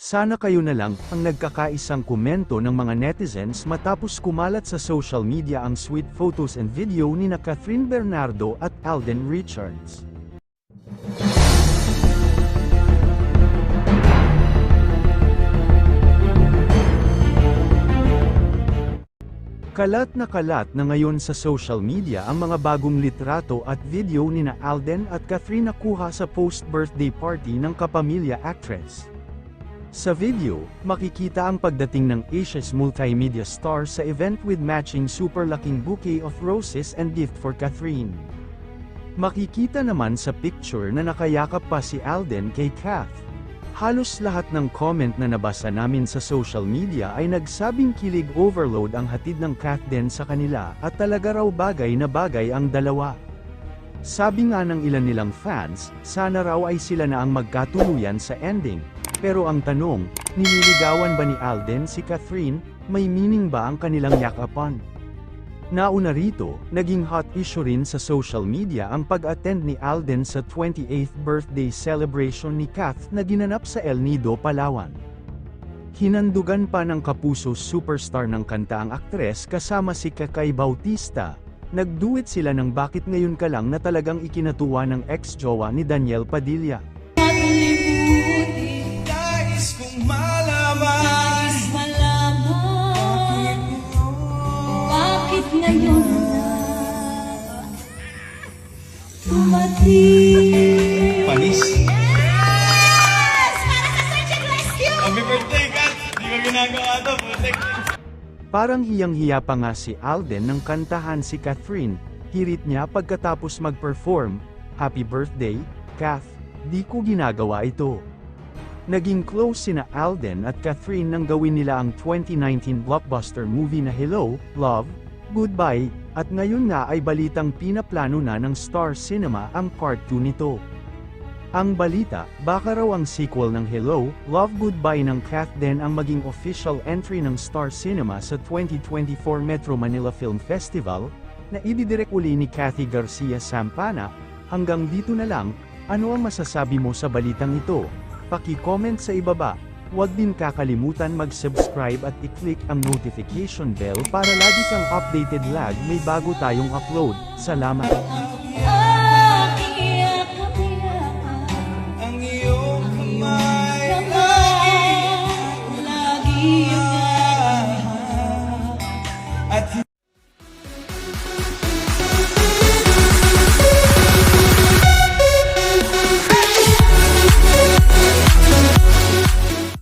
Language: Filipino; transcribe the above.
Sana kayo na lang ang nagkakaisang komento ng mga netizens matapos kumalat sa social media ang sweet photos and video ni na Catherine Bernardo at Alden Richards. Kalat na kalat na ngayon sa social media ang mga bagong litrato at video ni na Alden at Catherine na kuha sa post-birthday party ng kapamilya actress. Sa video, makikita ang pagdating ng Asia's multimedia star sa event with matching super laking bouquet of roses and gift for Catherine. Makikita naman sa picture na nakayakap pa si Alden kay Kath. Halos lahat ng comment na nabasa namin sa social media ay nagsabing kilig overload ang hatid ng Kath Den sa kanila at talaga raw bagay na bagay ang dalawa. Sabi nga ng ilan nilang fans, sana raw ay sila na ang magkatuluyan sa ending. Pero ang tanong, nililigawan ba ni Alden si Catherine, may meaning ba ang kanilang yakapan? Nauna rito, naging hot issue rin sa social media ang pag-attend ni Alden sa 28th birthday celebration ni Kath na ginanap sa El Nido, Palawan. Hinandugan pa ng kapuso superstar ng kanta ang aktres kasama si Kakay Bautista. Nagduet sila ng bakit ngayon ka lang na talagang ikinatuwa ng ex-jowa ni Daniel Padilla. Nais kong malaman Nais malaman Bakit ngayon na Tumating Panis Yes! Para sa Search and Rescue! Happy birthday, Kat! Di ko ginagawa to, putik Parang hiyang-hiya pa nga si Alden nang kantahan si Catherine, hirit niya pagkatapos mag-perform, Happy birthday, Kath, di ko ginagawa ito. Naging close sina Alden at Catherine nang gawin nila ang 2019 blockbuster movie na Hello, Love, Goodbye, at ngayon nga ay balitang pinaplano na ng Star Cinema ang part 2 nito. Ang balita, baka raw ang sequel ng Hello, Love Goodbye ng Kath Den ang maging official entry ng Star Cinema sa 2024 Metro Manila Film Festival, na ididirect uli ni Kathy Garcia Sampana. Hanggang dito na lang, ano ang masasabi mo sa balitang ito? Paki-comment sa ibaba. Huwag din kakalimutan mag-subscribe at i-click ang notification bell para lagi kang updated lag may bago tayong upload. Salamat!